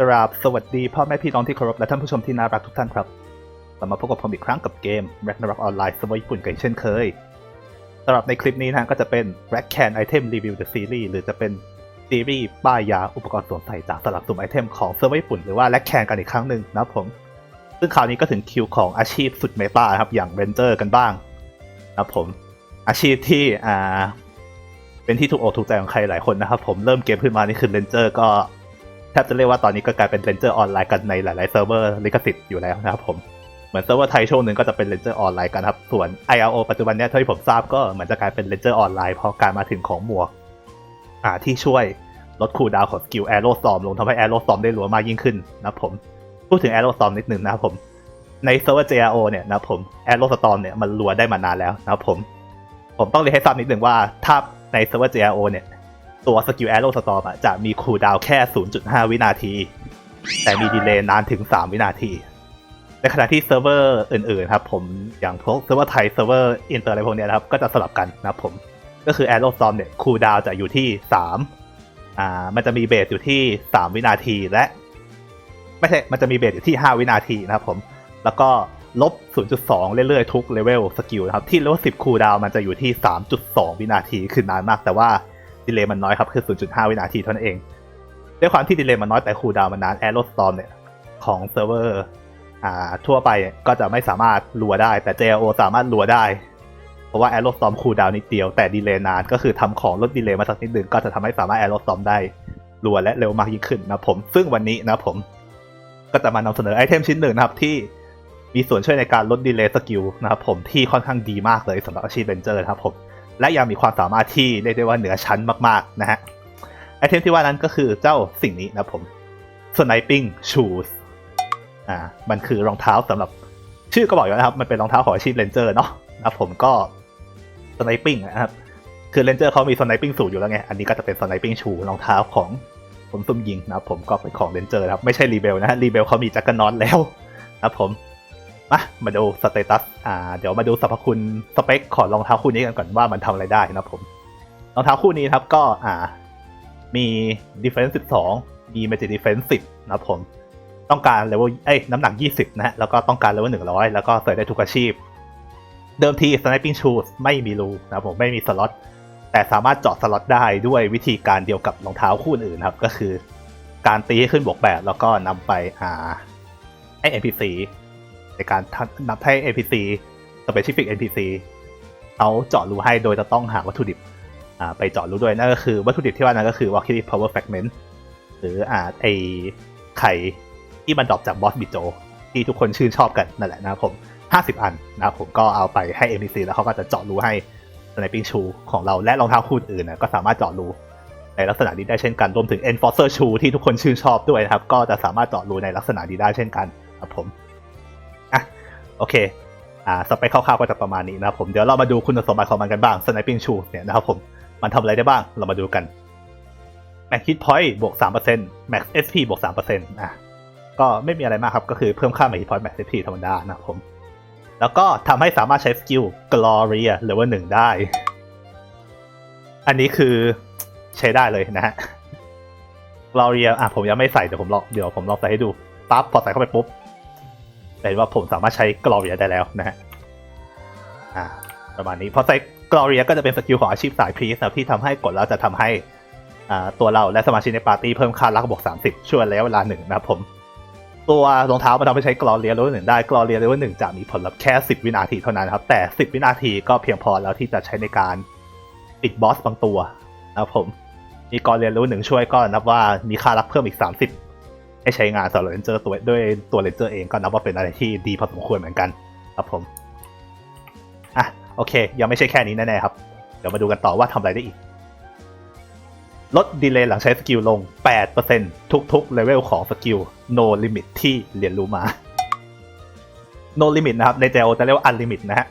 กราบสวัสดีพ่อแม่พี่น้องที่เคารพและท่านผู้ชมที่น่ารักทุกท่านครับกลับมาพบกับผมอีกครั้งกับเกม Ragnarok Online สมัยญี่ปุ่นกันเช่นเคยสำหรับในคลิปนี้นะก็จะเป็น Rack Can Item Review the Series หรือจะเป็นซีรีส์ป้ายยาอุปกรณ์สวมใส่จากสลับสุ่มไอเทมของเซิร์ฟเวอร์ญี่ปุ่นหรือว่า Rack Can กันอีกครั้งหนึ่งนะครับผมซึ่งคราวนี้ก็ถึงคิวของอาชีพสุดเมตาครับอย่างเรนเจอร์กันบ้างนะครับผมอาชีพที่อ่าเป็นที่ถูกอกถูกใจของใครหลายคนนะครับผมเริ่มเกมขึ้นมานี่คือเรนเจอร์ก็ แทบจะเรียกว่าตอนนี้ก็กลายเป็นเรนเจอร์ออนไลน์กันในหลาย ๆ เซิร์ฟเวอร์ลิขสิทธิ์อยู่แล้วนะครับผมเหมือนเซิร์ฟเวอร์ไทยช่วงหนึ่งก็จะเป็นเรนเจอร์ออนไลน์กันครับส่วน IRO ปัจจุบันเนี้ยเท่าที่ผมทราบก็เหมือนจะกลายเป็นเรนเจอร์ออนไลน์เพราะการมาถึงของหมวกอ่าที่ช่วยลดคูลดาวของสกิลแอโรซอมลงทำให้แอโรซอมได้รัวมากยิ่งขึ้นนะผมพูดถึงแอโรซอมนิดหนึ่งนะครับผมในเซิร์ฟเวอร์ JRO เนี่ยนะผมแอโรสตอมเนี่ยมันรัวได้มานานแล้วนะครับผมผมต้องเรียนให้ทราบนิดหนึ่งว่าถ้าในเซิร์ฟเวอร์ JRO เนี่ย ตัวสกิลแอโรสตอมจะมีคูลดาวน์แค่ 0.5 วินาที แต่มีดีเลย์นานถึง 3 วินาที ในขณะที่เซิร์ฟเวอร์อื่นๆครับผมอย่างพวกเซิร์ฟเวอร์ไทยเซิร์ฟเวอร์อินเตอร์อะไรพวกนี้นะครับ ก็จะสลับกันนะครับผม ก็คือแอโรสตอมเนี่ยคูลดาวจะอยู่ที่ 3 อ่า มันจะมีเบสอยู่ที่ 3 วินาทีและ ไม่ใช่ มันจะมีเบสอยู่ที่ 5 วินาทีนะครับผม แล้วก็ลบ 0.2 เรื่อยๆ ทุกเลเวลสกิลนะครับ ที่เลเวล10คูลดาวมันจะอยู่ที่ 3.2 วินาทีคือนานมากแต่ว่า ดีเลย์มันน้อยครับคือ 0.5 วินาทีเท่านั้นเอง ด้วยความที่ดีเลย์มันน้อยแต่คูลดาวน์มันนานแอโรสตอมเนี่ยของเซิร์ฟเวอร์อ่าทั่วไปก็จะไม่สามารถรัวได้แต่ JRO สามารถรัวได้ เพราะว่าแอโรสตอมคูลดาวน์นิดเดียวแต่ดีเลย์นานก็คือทำของลดดีเลย์มาสักนิดหนึ่งก็จะทำให้สามารถแอโรสตอมได้รัวและเร็วมากยิ่งขึ้นนะผม ซึ่งวันนี้นะผมก็จะมานำเสนอไอเทมชิ้นหนึ่งนะครับที่มีส่วนช่วยในการลดดีเลย์สกิลนะครับผมที่ค่อนข้างดีมากเลยสำหรับอาชีพเรนเจอร์นะครับผม และยังมีความสามารถที่เรียกได้ว่าเหนือชั้นมากๆนะฮะไอเทมที่ว่านั้นก็คือเจ้าสิ่งนี้นะผม Sniping Shoes อ่ามันคือรองเท้าสำหรับชื่อก็บอกอยู่นะครับ มันเป็นรองเท้าของอาชีพเรนเจอร์เนาะนะผมก็ Sniping นะครับคือเรนเจอร์เขามี Sniping สูตรอยู่แล้วไง อันนี้ก็จะเป็น Sniping Shoe รองเท้าของคนซุ่มยิงนะผมก็เป็นของเรนเจอร์ครับ ไม่ใช่รีเบลนะรีเบลเขามีจักรนอนแล้วนะผม มามาดูสเตตัสอ่าเดี๋ยวมาดูสรรพคุณสเปคของรองเท้าคู่นี้กันก่อนว่ามันทำอะไรได้นะครับผมรองเท้าคู่นี้ครับก็อ่ามี defense 12 มี magic defense 10 นะครับผม ต้องการเลเวลเอ้ยน้ำหนัก 20 นะฮะแล้วก็ต้องการเลเวล100 แล้วก็ใส่ได้ทุกอาชีพ เดิมที sniping shoes ไม่มีรูนะครับผมไม่มีสล็อตแต่สามารถเจาะสล็อตได้ด้วยวิธีการเดียวกับรองเท้าคู่อื่นครับ ก็คือ การตีให้ขึ้นบวกแบบแล้วก็นำไปอ่าให้ NPC ในการนับให้ NPC specific NPC เขาเจาะรูให้โดยจะต้องหาวัตถุดิบอ่าไปเจาะรูด้วยนั่นก็คือวัตถุดิบที่ว่านั้นก็คือ Valkyrie Power Fragment หรืออ่าไอไข่ที่มันดรอปจากบอสบิโจที่ทุกคนชื่นชอบกันนั่นแหละนะครับผม 50 อันนะครับผมก็เอาไปให้ NPC แล้วเขาก็จะเจาะรูให้ Sniping Shoe ของเราและรองเท้าคู่อื่นนะก็สามารถเจาะรูในลักษณะนี้ได้เช่นกันรวมถึง Enforcer Shoe ที่ทุกคนชื่นชอบด้วยนะครับ ก็จะสามารถเจาะรูในลักษณะนี้ได้เช่นกันครับผม โอเค อ่า สเปคคร่าวๆก็จะประมาณนี้นะครับผม เดี๋ยวเรามาดูคุณสมบัติของมันกันบ้าง Sniping Shoe เนี่ยนะครับผม มันทำอะไรได้บ้าง เรามาดูกัน Max Hit Point บวก 3% Max SP บวก 3%อะ ก็ไม่มีอะไรมากครับ ก็คือเพิ่มค่า Max Hit Point Max SP ธรรมดานะครับผม แล้วก็ทำให้สามารถใช้สกิล Gloria เลเวลหนึ่งได้ อันนี้คือใช้ได้เลยนะฮะ Gloria อะผมยังไม่ใส่ เดี๋ยวผมลองเดี๋ยวผมลองใส่ให้ดูปั๊บพอใส่เข้าไปปุ๊บ เห็นว่าผมสามารถใช้กลอเรียได้แล้วนะฮะอ่าประมาณนี้พอใช้กลอเรียก็จะเป็นสกิลของอาชีพสายพรีสนะที่ทำให้กดแล้วจะทำให้อ่าตัวเราและสมาชิกในปาร์ตี้เพิ่มค่ารักบวก30ช่วยระยะเวลาหนึ่งนะครับผม ตัวรองเท้ามันทำให้ใช้กลอเรียเลเวลหนึ่งได้กลอเรียเลเวลหนึ่งจะมีผลลัพธ์แค่10วินาทีเท่านั้นครับ แต่10วินาทีก็เพียงพอแล้วที่จะใช้ในการปิดบอสบางตัวนะครับผมมีกลอเรียเลเวลหนึ่งช่วยก็นับว่ามีค่ารักเพิ่มอีก30 ให้ใช้งานสำหรับเรนเจอร์ตัวด้วยตัวเรนเจอร์เองก็นับว่าเป็นอะไรที่ดีพอสมควรเหมือนกันครับผมอะโอเค ยังไม่ใช่แค่นี้แน่ๆครับ เดี๋ยวมาดูกันต่อว่าทำอะไรได้อีก ลดดีเลย์หลังใช้สกิลลง 8%ทุกๆเลเวลของสกิล no limit ที่เรียนรู้มา no limit นะครับ ใน JO จะเรียกว่า unlimit นะฮะ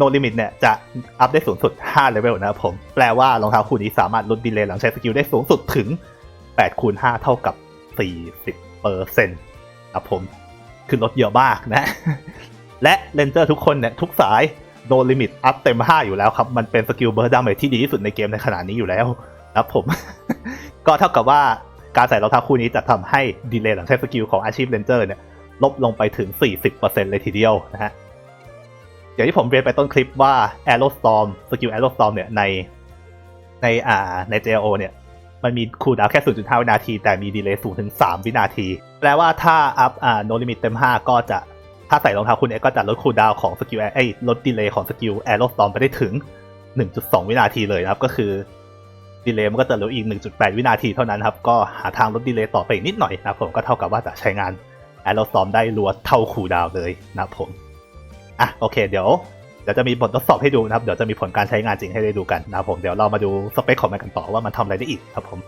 no limit เนี่ยจะอัพได้สูงสุด 5 เลเวลนะครับผม แปลว่ารองเท้าคู่นี้สามารถลดดีเลย์หลังใช้สกิลได้สูงสุดถึง8คูณ5เท่ากับ40 เปอร์เซ็นต์ครับผมคือลดเยอะมากนะ และเลนเจอร์ทุกคนเนี่ยทุกสายโดนลิมิตอัพเต็ม 5 อยู่แล้วครับ มันเป็นสกิลเบอร์ดาเมจที่ดีที่สุดในเกมในขณะนี้อยู่แล้วนะครับผม ก็เท่ากับว่าการใส่รองเท้าคู่นี้จะทำให้ดีเลย์หลังใช้สกิลของอาชีพเลนเจอร์เนี่ยลดลงไปถึง 40%เลยทีเดียวนะฮะอย่างที่ผมเรียนไปต้นคลิปว่า Arrow Storm สกิล Arrow Storm เนี่ยในในอ่าใน JO เนี่ย มันมีคูลดาวแค่ 0.5 วินาที แต่มีดีเลย์สูงถึง 3 วินาที แปลว่าถ้าอัพอ่า no limit เต็ม 5 ก็จะถ้าใส่รองเท้าคุณเอ็กก็จะลดคูลดาวของสกิลเอ้ลดดีเลย์ของสกิล Arrow Storm ไปได้ถึง 1.2 วินาทีเลยนะครับ ก็คือดีเลย์มันก็จะเหลืออีก 1.8 วินาทีเท่านั้นครับ ก็หาทางลดดีเลย์ต่อไปอีกนิดหน่อยนะครับผมก็เท่ากับว่าจะใช้งาน Arrow Storm ได้รัวเท่าคูลดาวเลยนะครับผมอะโอเคเดี๋ยว ดี๋ยวจะมีบททดสอบให้ดูนะครับ เดี๋ยวจะมีผลการใช้งานจริงให้ได้ดูกันนะครับผมเดี๋ยวเรามาดูสเปคของมันกันต่อว่ามันทำอะไรได้อีกครับผม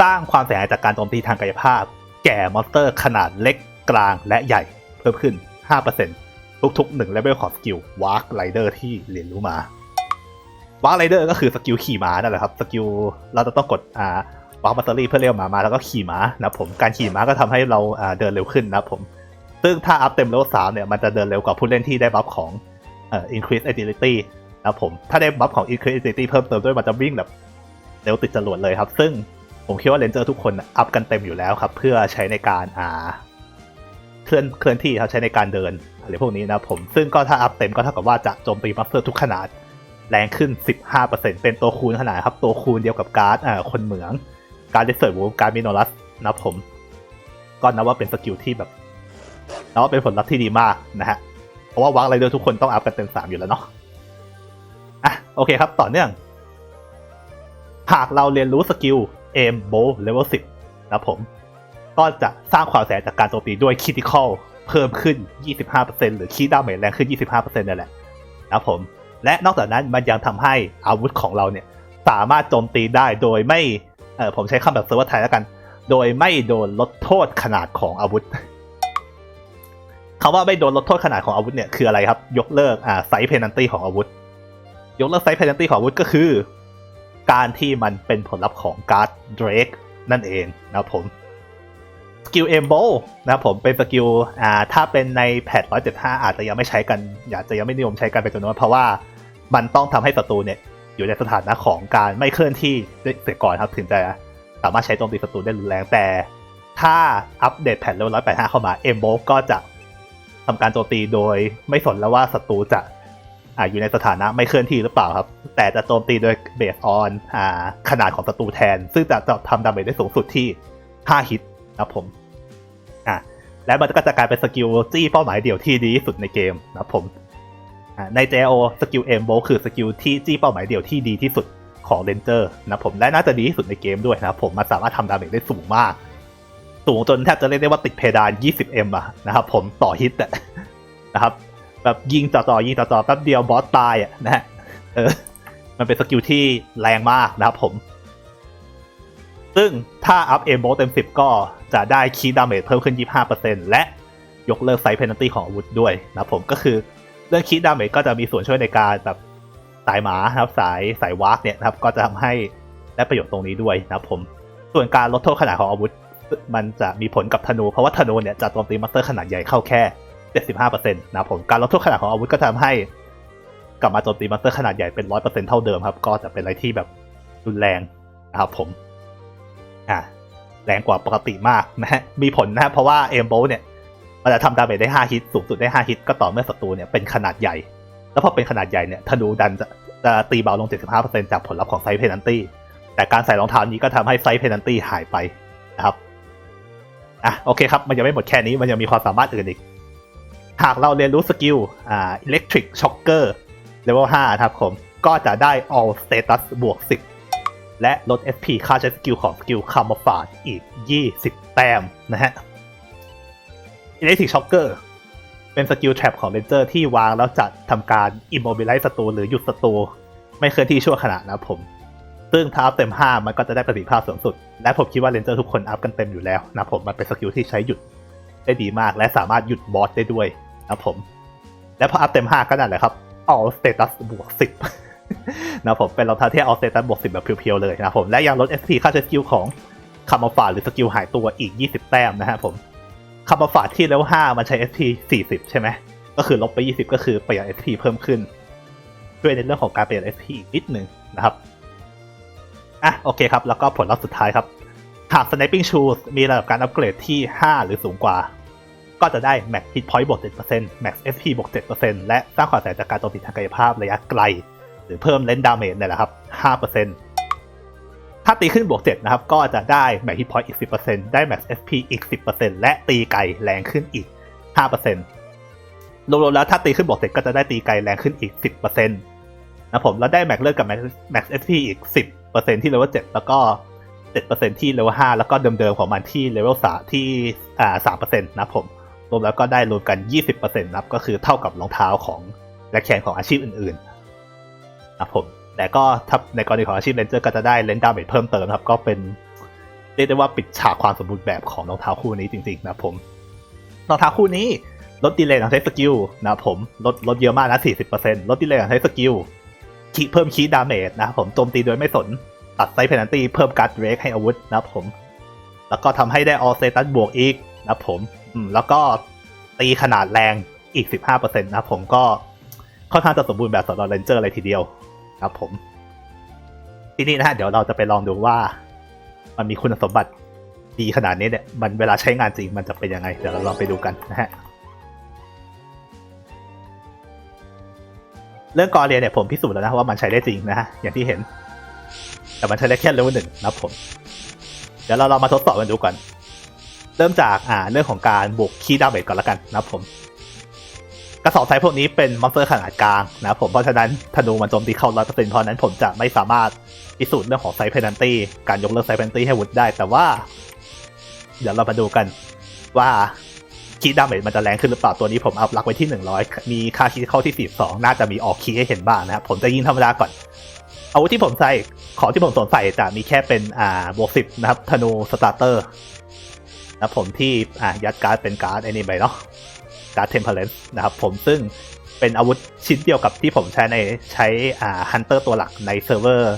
สร้างความเสียหายจากการโจมตีทางกายภาพ แก่มอนสเตอร์ขนาดเล็กกลางและใหญ่เพิ่มขึ้น 5%ทุกๆ1เลเวลของสกิลวาร์ r ไรเดอร์ที่เรียนรู้มาวาร์ r ไรเดอร์ก็คือสกิลขี่ม้านั่นแหละครับสกิลเราจะต้องกดอ่าวาร์ r บัตเตอรี่เพื่อเรียกหมามาแล้วก็ขี่ม้านะผมการขี่ม้าก็ทำให้เราอ่าเดินเร็วขึ้นนะผมซึ่งถ้าอัพเต็มเลเวลสามเนี่ยมันจะเดินเร็วกว่าผู้เล่นที่ได้บัฟของ เอ่อ increase agility นะครับผม ถ้าได้บัฟของ increase agility เพิ่มเติมด้วยมันจะวิ่งแบบเร็วติดจรวดเลยครับ ซึ่งผมคิดว่าเลนเจอร์ทุกคนอัพกันเต็มอยู่แล้วครับ เพื่อใช้ในการอ่าเคลื่อนเคลื่อนที่ครับใช้ในการเดินอะไรพวกนี้นะผม ซึ่งก็ถ้าอัพเต็มก็เท่ากับว่าจะโจมตีบัฟเฟอร์ทุกขนาดแรงขึ้น 15%เป็นตัวคูณขนาดครับ ตัวคูณเดียวกับการ์ดอ่าคนเหมือง การ์ดเดสเซอร์วูการ์มิโนรัสนะครับผม ก็นับว่าเป็นสกิลที่แบบแล้วเป็นผลลัพธ์ที่ดีมากนะฮะ เพราะว่าวางไรเดอร์ทุกคนต้องอัพกันเต็มสามอยู่แล้วเนาะอะโอเคครับต่อเนื่อง หากเราเรียนรู้สกิลเอมโบเลเวล10นะผม ก็จะสร้างความเสียจากการโจมตีด้วยคิ t ิคอลเพิ่มขึ้น 25%หรือคีดาเมจแรงขึ้น 25%นั่นแหละนะผม และนอกจากนั้นมันยังทำให้อาวุธของเราเนี่ย สามารถโจมตีได้โดยไม่เออผมใช้คำแบบเซิร์ฟเวอร์ไทยแล้วกัน โดยไม่โดนลดโทษขนาดของอาวุธ คำว่าไม่โดนลดโทษขนาดของอาวุธเนี่ยคืออะไรครับ ยกเลิกอ่าไซส์เพนันตี้ของอาวุธ ยกเลิกไซส์เพนันตี้ของอาวุธก็คือ การที่มันเป็นผลลัพธ์ของการ์ดเดรกนั่นเองนะครับผมสกิลเอมโบนะครับผมเป็นสกิลอ่าถ้าเป็นในแพท175 อาจจะยังไม่ใช้กันอยากจะยังไม่นิยมใช้กันเป็นจำนวนเพราะว่ามันต้องทำให้ศัตรูเนี่ยอยู่ในสถานะของการไม่เคลื่อนที่เสียก่อนครับถึงจะสามารถใช้โจมตีศัตรูได้รุนแรงแต่ ถ้าอัปเดตแพทเลเวล185 เข้ามาเอมโบก็จะ ทำการโจมตีโดยไม่สนแล้วว่าศัตรูจะอ่าอยู่ในสถานะไม่เคลื่อนที่หรือเปล่าครับ แต่จะโจมตีโดยเบสออนอ่าขนาดของศัตรูแทน ซึ่งจะจะทำดาเมจได้สูงสุดที่ 5 ฮิตนะครับผมอ่าและมันก็จะกลายเป็นสกิลจี้เป้าหมายเดี่ยวที่ดีที่สุดในเกมนะผมใน JO สกิลเอมโบคือสกิลที่จี้เป้าหมายเดี่ยวที่ดีที่สุดของเรนเจอร์นะผมและน่าจะดีที่สุดในเกมด้วยนะผมมันสามารถทำดาเมจได้สูงมาก สูงจนแทบจะเรียกได้ว่าติดเพดาน 20m อะนะครับผมต่อฮิตอะนะครับแบบยิงจ่อๆยิงจ่อๆแป๊บเดียวบอสตายอะนะฮะเออมันเป็นสกิลที่แรงมากนะครับผม ซึ่งถ้าอัพเอมโบเต็ม 10 ก็จะได้คีดาเมจเพิ่มขึ้น 25%และยกเลิกไซส์เพนันตี้ของอาวุธด้วยนะผมก็คือเรื่องคีดาเมจก็จะมีส่วนช่วยในการแบบสายหมาครับสายสายวาร์กเนี่ยนะครับก็จะทำให้ได้ประโยชน์ตรงนี้ด้วยนะครับผมส่วนการลดโทษขนาดของอาวุธ มันจะมีผลกับธนู เพราะว่าธนูเนี่ยจะโจมตีมอนสเตอร์ขนาดใหญ่เข้าแค่ 75%นะครับผมการลดโทษขนาดของอาวุธก็ทำให้กลับมาโจมตีมอนสเตอร์ขนาดใหญ่เป็น 100%เท่าเดิมครับ ก็จะเป็นอะไรที่แบบรุนแรงนะครับผมอะแรงกว่าปกติมากนะฮะมีผลนะเพราะว่าเอมโบเนี่ยมันจะทำดาเมจได้ 5 ฮิต สูงสุดได้ 5 ฮิต ก็ต่อเมื่อศัตรูเนี่ยเป็นขนาดใหญ่ แล้วพอเป็นขนาดใหญ่เนี่ยธนูดันจะจะตีเบาลง 75%จากผลลัพธ์ของไซเพนันตี้แต่การใส่รองเท้านี้ก็ทำให้ไซเพนันตี้หายไปนะครับ อะโอเคครับ มันยังไม่หมดแค่นี้มันยังมีความสามารถอื่นอีก หากเราเรียนรู้สกิลอ่า Electric Shocker Level 5ครับผมก็จะได้ All Status บวก 10 และลด SP ค่าใช้สกิลของสกิล Camouflage อีก 20 แต้มนะฮะ Electric Shocker เป็นสกิล Trap ของ Ranger ที่วางแล้วจะทำการ Immobilize ศัตรูหรือหยุดศัตรูไม่เคลื่อนที่ชั่วขณะนะผม ซึ่งถ้าอัพเต็ม 5 มันก็จะได้ประสิทธิภาพสูงสุด และผมคิดว่าเลนเจอร์ทุกคนอัพกันเต็มอยู่แล้วนะผมมันเป็นสกิลที่ใช้หยุดได้ดีมาก และสามารถหยุดบอสได้ด้วยนะผม และพออัพเต็ม 5 ก็นั่นแหละครับ all status บวก 10 นะผมเป็นรองเท้าที่ all status บวก 10 แบบเพียวๆเลยนะผมและยังลด SP ค่าใช้สกิลของคามาฟาหรือสกิลหายตัวอีก 20 แต้มนะฮะผมคามาฟาที่เลเวล5มันใช้ SP 40 ใช่ไหมก็คือลบไป 20 ก็คือประหยัด SP เพิ่มขึ้น ด้วยในเรื่องของการประหยัด SP อีกนิดหนึ่งนะครับ อะโอเคครับ แล้วก็ผลลัพธ์สุดท้ายครับ หาก Sniping Shoes มีระดับการอัปเกรดที่ 5 หรือสูงกว่า ก็จะได้ Max Hit Point บวก 7% Max SP บวก 7%และสร้างความเสียหายจากการโจมตีทางกายภาพระยะไกล หรือเพิ่มเลนดาเมจเนี่ยแหละครับ 5%ถ้าตีขึ้นบวก 7 นะครับ ก็จะได้ Max Hit Point อีก 10%ได้ Max SP อีก 10%และตีไกลแรงขึ้นอีก 5%รวมๆแล้วถ้าตีขึ้นบวก 7 ก็จะได้ตีไกลแรงขึ้นอีก 10%นะผมแล้วได้ Max เลือดกับ Max Max SP อีก 10% เปอร์เซ็นที่เลเวล7แล้วก็7%ที่เลเวล5แล้วก็เดิมๆของมันที่เลเวล3ที่อ่า3%นะครับผมรวมแล้วก็ได้รวมกัน20%นะครับก็คือเท่ากับรองเท้าของและแขนของอาชีพอื่นๆนะผมแต่ก็ถ้าในกรณีของอาชีพเลนเจอร์ก็จะได้เลนดาเมจเพิ่มเติมครับก็เป็นเรียกได้ว่าปิดฉากความสมบูรณ์แบบของรองเท้าคู่นี้จริงๆนะผมรองเท้าคู่นี้ลดดีเลย์หลังใช้สกิลนะผมลดลดเยอะมากนะ40%ลดดีเลย์หลังใช้สกิล คีเพิ่มคีดาเมจนะครับผมโจมตีโดยไม่สน ตัดไซส์เพนันตี้เพิ่มการ์ดเรกให้อาวุธนะครับผม แล้วก็ทำให้ได้ออเซตัสบวกอีกนะครับผมอืมแล้วก็ตีขนาดแรงอีก 15%นะครับผมก็ค่อนข้างจะสมบูรณ์แบบสำหรับเรนเจอร์เลยทีเดียวนะครับผม ทีนี้นะฮะเดี๋ยวเราจะไปลองดูว่า มันมีคุณสมบัติดีขนาดนี้เนี่ย มันเวลาใช้งานจริงมันจะเป็นยังไง เดี๋ยวเราลองไปดูกันนะฮะ เรื่องกอเรียเนี่ยผมพิสูจน์แล้วนะว่ามันใช้ได้จริงนะฮะอย่างที่เห็น แต่มันใช้ได้แค่เลเวลหนึ่งนะผม เดี๋ยวเราเรามาทดสอบกันดูก่อน เริ่มจากอ่าเรื่องของการบวกคีย์ดาเมจก่อนละกันนะผม กระสอบไซส์พวกนี้เป็นมอนสเตอร์ขนาดกลางนะผมเพราะฉะนั้นธนูมันโจมตีเข้าร้อยเปอร์เซ็นต์เพราะฉะนั้นผมจะไม่สามารถพิสูจน์เรื่องของไซส์เพนันตี้การยกเลิกไซส์เพนันตี้ให้วุฒได้แต่ว่า เดี๋ยวเรามาดูกันว่า คีย์ดาเมจมันจะแรงขึ้นหรือเปล่าตัวนี้ผมอัพลักไว้ที่ 100 มีค่าคีย์เข้าที่ 42 น่าจะมีออกคีย์ให้เห็นบ้างนะครับผมจะยิงธรรมดาก่อน อาวุธที่ผมใส่ของที่ผมสวมใส่จะมีแค่เป็นอ่าบวกสิบนะครับธนูสตาร์เตอร์นะผมที่อ่ายัดการ์ดเป็นการ์ดไอ้นี่ไปเนาะการ์ดเทมเพลนนะครับผมซึ่งเป็นอาวุธชิ้นเดียวกับที่ผมใช้ในใช้อ่าฮันเตอร์ตัวหลักในเซิร์ฟเวอร์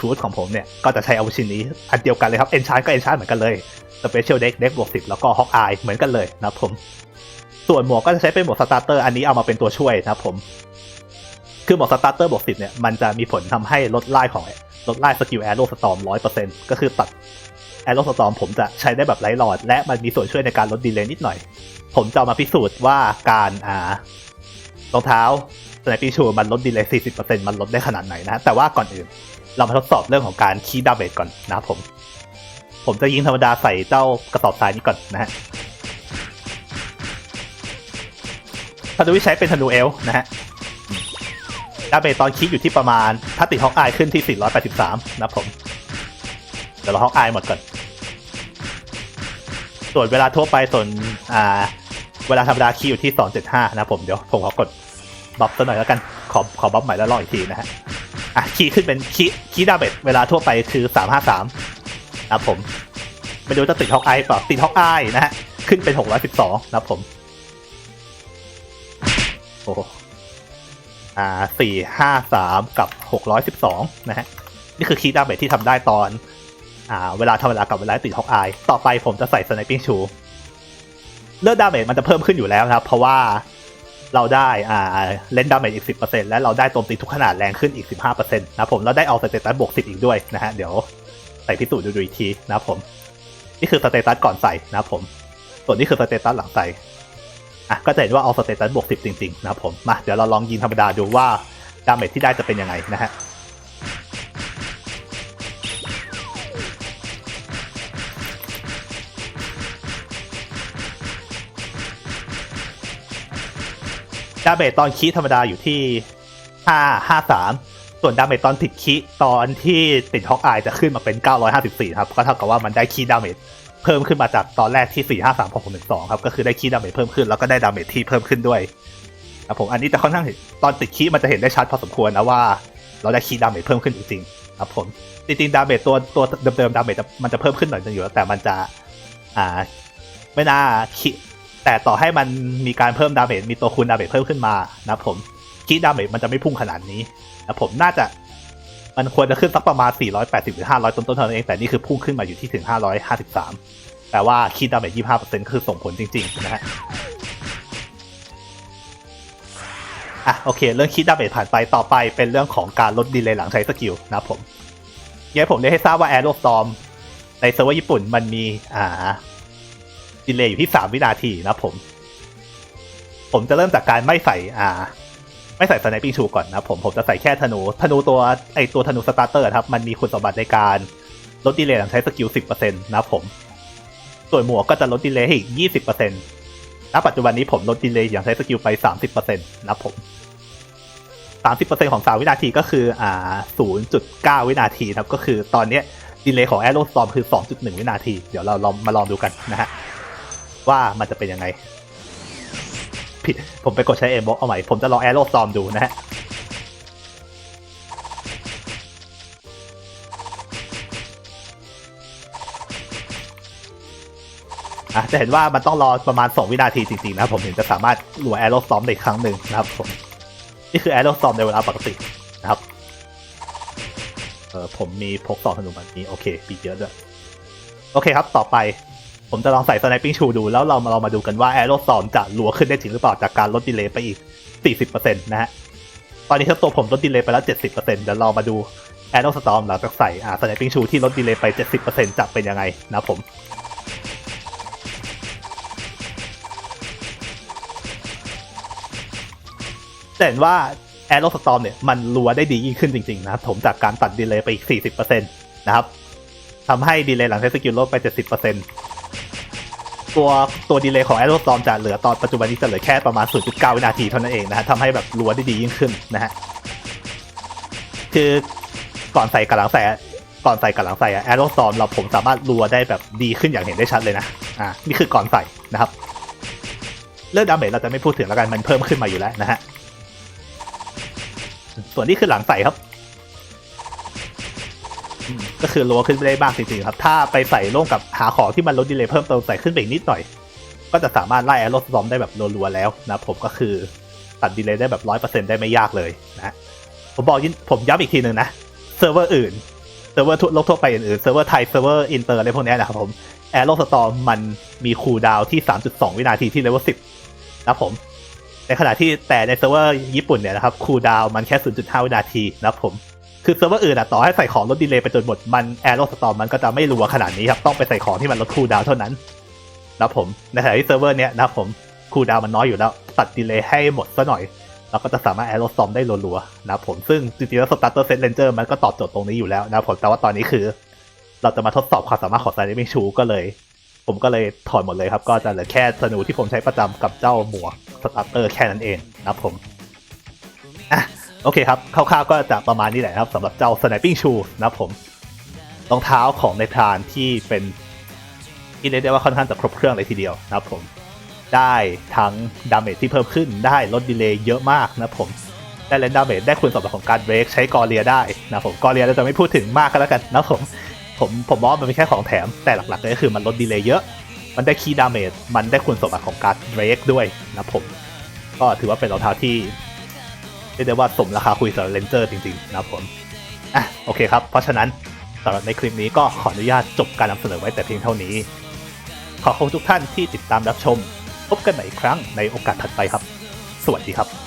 ทูตของผมเนี่ย ก็จะใช้อาวุธชิ้นนี้ อันเดียวกันเลยครับเอนชาร์ก็เอนชาร์เหมือนกันเลยสเปเชียลเด็กเด็กบวกสิบแล้วก็ฮอกอายเหมือนกันเลยนะครับผมส่วนหมวกก็จะใช้เป็นหมวกสตาร์เตอร์อันนี้เอามาเป็นตัวช่วยนะครับผม คือหมวกสตาร์เตอร์บวกสิบเนี่ยมันจะมีผลทำให้ลดไล่ของลดไล่สกิลแอโร่สตอมร้อยเปอร์เซ็นต์ก็คือตัดแอโร่สตอมผมจะใช้ได้แบบไร้หลอด และมันมีส่วนช่วยในการลดดีเลย์นิดหน่อย ผมจะามาพิสูจน์ว่าการอ่ารองเท้าสไนปี้ชูมันลดดีเลย์สี่สิบเปอร์เซ็นต์มันลดได้ขนาดไหนนะแต่ว่าก่อนอื่น เรามาทดสอบเรื่องของการคีย์ดาเมจก่อนนะครับผม ผมจะยิงธรรมดาใส่เจ้ากระสอบทรายนี้ก่อนนะฮะธนูที่ใช้เป็นธนูเอลนะฮะดาเมจตอนคลิกอยู่ที่ประมาณ ถ้าติดฮอกอายขึ้นที่ 483 นะครับผม เดี๋ยวเราฮอกอายหมดก่อน ส่วนเวลาทั่วไปส่วนอ่าเวลาธรรมดาคีย์อยู่ที่ 275 นะผมเดี๋ยวผมขอกดบัฟซะหน่อยแล้วกัน ขอขอบัฟใหม่แล้วลองอีกทีนะฮะ อะคีย์ขึ้นเป็นคีย์คีย์ดาเมจเวลาทั่วไปคือ353นะครับผม ไม่รู้จะติดฮอกอายเปล่าติดฮอกอายนะฮะ ขึ้นเป็น612นะครับผม โอ้โหอ่าสี่ห้าสามกับหกร้อยสิบสองนะฮะ นี่คือคีย์ดาเมจที่ทำได้ตอน อ่า เวลาธรรมดากับเวลาติดฮอกอายต่อไปผมจะใส่สไนปิ้งชูเลือดดาเมจมันจะเพิ่มขึ้นอยู่แล้วนะครับ เพราะว่า เราได้อ่าเล่นดาเมจอีกสิบเปอร์เซ็นและเราได้โจมตีทุกขนาดแรงขึ้นอีก 15%นะผมเราได้เอาสเตตัสบวกสิอีกด้วยนะฮะเดี๋ยวใส่พิสูจน์ดูอีกทีนะผม นี่คือสเตตัสก่อนใส่นะผม ส่วนนี้คือสเตตัสหลังใส่อะก็จะเห็นว่าเอาสเตตัสบวกสิจริง ๆ นะผมมาเดี๋ยวเราลองยิงธรรมดาดูว่าดาเมจที่ได้จะเป็นยังไงนะฮะ ดาเมจตอนคีธรรมดาอยู่ที่ห้าห้าสามส่วนดาเมจตอนติดคีตอนที่ติดฮอกอายจะขึ้นมาเป็น 954ครับก็เท่ากับว่ามันได้คีดาเมจเพิ่มขึ้นมาจากตอนแรกที่ 4 5 3 6 1 2ครับก็คือได้คีดาเมจเพิ่มขึ้นแล้วก็ได้ดาเมจที่เพิ่มขึ้นด้วยครับผมอันนี้จะค่อนข้างเห็นตอนติดคีมันจะเห็นได้ชัดพอสมควรนะว่า เราได้คีดาเมจเพิ่มขึ้นจริงๆครับผมจริงๆดาเมจตัวตัวเดิมๆดาเมจมันจะเพิ่มขึ้นหน่อยนึงอยู่แล้วแต่มันจะอ่าไม่น่าคิ แต่ต่อให้มันมีการเพิ่มดาเมจมีตัวคูณดาเมจเพิ่มขึ้นมานะผมคีย์ดาเมจมันจะไม่พุ่งขนาดนี้นะผมน่าจะมันควรจะขึ้นสักประมาณ 480หรือ500 ต้นๆเท่านั้นเองแต่นี่คือพุ่งขึ้นมาอยู่ที่ถึง 553 แต่ว่าคีดดาเมจ25%คือส่งผลจริงๆนะฮะอะโอเค เรื่องคีดดาเมจผ่านไปต่อไปเป็นเรื่องของการลดดีเลย์หลังใช้สกิลนะผมยังไงผมได้ให้ทราบว่า Aero Storm ในเซิร์ฟเวอร์ญี่ปุ่นมันมีอ่า ดีเลย์อยู่ที่3วินาทีนะผม ผมจะเริ่มจากการไม่ใส่อ่า ไม่ใส่สไนปิ้งชูก่อนนะผมผมจะใส่แค่ธนูธนูตัวไอตัวธนูสตาร์เตอร์ครับมันมีคุณสมบัติในการลดดีเลย์หลังใช้สกิล10%นะครับผมส่วนหมวกก็จะลดดีเลย์ให้อีก20%ณปัจจุบันนี้ผมลดดีเลย์อย่างใช้สกิลไป30%นะครับผม30%ของ3วินาทีก็คืออ่า0.9วินาทีครับก็คือตอนเนี้ยดีเลย์ของ Arrow Storm คือ 2.1 วินาที เดี๋ยวเราลองมาลองดูกันนะฮะ ว่ามันจะเป็นยังไง ผิด ผมไปกดใช้เอ็มบ็อกเอาใหม่ ผมจะลอง Arrow Storm ดูนะฮะอะจะเห็นว่ามันต้องรอประมาณ 2 วินาทีจริงๆนะผมถึงจะสามารถรัว Arrow Storm ได้อีกครั้งหนึ่งนะครับผมนี่คือ Arrow Storm ในเวลาปกตินะครับเออผมมีพกสองธนูแบบนี้ โอเคปีเยอะด้วย โอเคครับต่อไป ผมจะลองใส่ Sniping Shoe ดู แล้วเรามาเรามาดูกันว่า Arrow Storm จะรัวขึ้นได้จริงหรือเปล่าจากการลดดีเลย์ไปอีก 40%นะฮะ ตอนนี้ครับตัวผมลดดีเลย์ไปแล้ว 70%เดี๋ยวเรามาดู Arrow Storm หลังจากใส่อ่า Sniping Shoe ที่ลดดีเลย์ไป 70%จะเป็นยังไงนะผมแต่เห็นว่า Arrow Storm เนี่ยมันรัวได้ดียิ่งขึ้นจริง ๆ นะครับผมจากการตัดดีเลย์ไปอีก 40%นะครับทำให้ดีเลย์หลังใช้สกิลลดไป 70% ตัวตัวดีเลย์ของ Arrow Storm จะเหลือตอนปัจจุบันนี้จะเหลือแค่ประมาณ 0.9 วินาทีเท่านั้นเองนะฮะทำให้แบบรัวได้ดียิ่งขึ้นนะฮะคือก่อนใส่กับหลังใส่ก่อนใส่กับหลังใส่อะ Arrow Storm เราผมสามารถรัวได้แบบดีขึ้นอย่างเห็นได้ชัดเลยนะอ่านี่คือก่อนใส่นะครับ เรื่องดาเมจเราจะไม่พูดถึงแล้วกันมันเพิ่มขึ้นมาอยู่แล้วนะฮะส่วนนี้คือหลังใส่ครับ ก็คือรัวขึ้นไปได้บ้างจริงๆครับ ถ้าไปใส่ร่วมกับหาของที่มันลดดีเลย์เพิ่มเติมใส่ขึ้นไปอีกนิดหน่อย ก็จะสามารถไล่แอโรสตอมได้แบบรัวๆแล้วนะผมก็คือตัดดีเลย์ได้แบบร้อยเปอร์เซ็นได้ไม่ยากเลยนะผมบอกยินผมย้ำอีกทีหนึ่งนะเซิร์ฟเวอร์อื่นเซิร์ฟเวอร์โลกทั่วไปอื่นๆเซิร์ฟเวอร์ไทยเซิร์ฟเวอร์อินเตอร์อะไรพวกนี้นะครับผมแอโรสตอมมันมีคูลดาวที่ 3.2 วินาทีที่เลเวล10นะผมในขณะที่แต่ในเซิร์ฟเวอร์ญี่ปุ่นเนี่ยนะครับคูลดาวมันแค่ 0.5 วินาทีนะครับผม คือเซิร์ฟเวอร์อื่นอะต่อให้ใส่ของลดดีเลย์ไปจนหมดมันแอโรสตอมมันก็จะไม่รัวขนาดนี้ครับ ต้องไปใส่ของที่มันลดคูลดาวเท่านั้นนะครับผมในขณะที่เซิร์ฟเวอร์เนี้ยนะครับผมคูลดาวมันน้อยอยู่แล้ว ตัดดีเลย์ให้หมดซะหน่อยเราก็จะสามารถแอโรสตอมได้รัวๆนะครับผมซึ่งจริงๆแล้วสตาร์เตอร์เซตเลนเจอร์มันก็ตอบโจทย์ตรงนี้อยู่แล้วนะครับผมแต่ว่าตอนนี้คือ เราจะมาทดสอบความสามารถของไซเ n มิชูก็เลย ผมก็เลยถอดหมดเลยครับก็จะเหลือแค่ธนูที่ผมใช้ประจำกับเจ้าหมวกสตาร์เตอร์แค่นั้นเองนะครับผม โอเคครับคร่าวๆก็จะประมาณนี้แหละครับสำหรับเจ้า sniping shoe นะผมรองเท้าของในพรานที่เป็นที่เรียกได้ว่าค่อนข้างจะครบเครื่องเลยทีเดียวนะครับผมได้ทั้งดาเมจที่เพิ่มขึ้นได้ลดดีเลย์เยอะมากนะผมได้เลนดาเมจได้คุณสมบัติของการเบรกใช้กอเรียได้นะผมกอเรียเราจะไม่พูดถึงมากก็แล้วกันนะผมผมผมมองว่ามันเป็นแค่ของแถมแต่หลักๆเลยก็คือมันลดดีเลย์เยอะ มันได้คีย์ดาเมจมันได้คุณสมบัติของการเบรกด้วยนะผมก็ถือว่าเป็นรองเท้าที่ เรียกได้ว่าสมราคาคุยสำหรับเลนเจอร์จริงๆนะครับผมอะโอเคครับ เพราะฉะนั้นสำหรับในคลิปนี้ก็ขออนุญาตจบการนำเสนอไว้แต่เพียงเท่านี้ ขอขอบคุณทุกท่านที่ติดตามรับชม พบกันใหม่อีกครั้งในโอกาสถัดไปครับ สวัสดีครับ